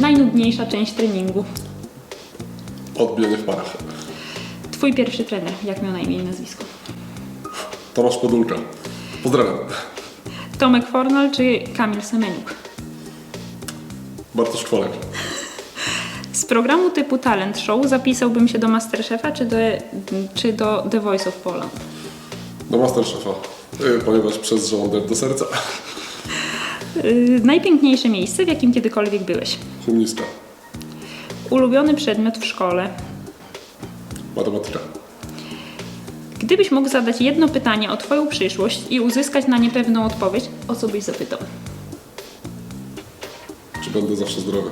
najnudniejsza część treningu? Odbijanie w parach. Twój pierwszy trener, jak miał na imię i nazwisko? Tomasz Podulka. Pozdrawiam. Tomek Fornal czy Kamil Semeniuk? Bartosz Kwolek. Z programu typu Talent Show zapisałbym się do Masterchefa czy do, czy do The Voice of Poland? Do Masterchefa. Y, Ponieważ przez żołądek do serca. Yy, najpiękniejsze miejsce, w jakim kiedykolwiek byłeś? Humniska. Ulubiony przedmiot w szkole? Matematyka. Gdybyś mógł zadać jedno pytanie o Twoją przyszłość i uzyskać na nie pewną odpowiedź, o co byś zapytał? Czy będę zawsze zdrowy?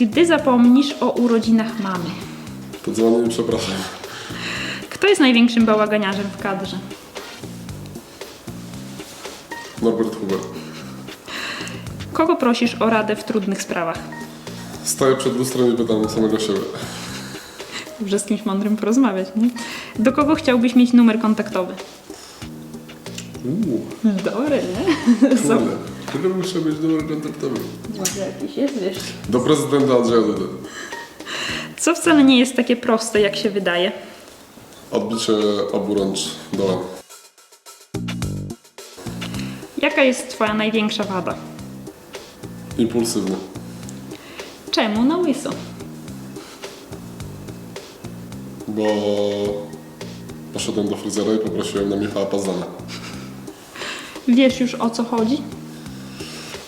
Gdy zapomnisz o urodzinach mamy? To dzwonię i przepraszam. Kto jest największym bałaganiarzem w kadrze? Norbert Huber. Kogo prosisz o radę w trudnych sprawach? Staję przed lustrem i pytam samego siebie. Dobrze z kimś mądrym porozmawiać, nie? Do kogo chciałbyś mieć numer kontaktowy? Uuu, Dobry, nie? kurde. Tylko muszę mieć numer kontaktowy. Może jakiś jest, wiesz. Do prezydenta Andrzeja Dudy. Co wcale nie jest takie proste, jak się wydaje. Odbicie obu rącz dołem. Jaka jest Twoja największa wada? Impulsywny. Czemu na łyso? Bo poszedłem do fryzjera i poprosiłem na Michała Pazana. Wiesz już o co chodzi?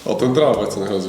O ten trawę, co nie chodzi.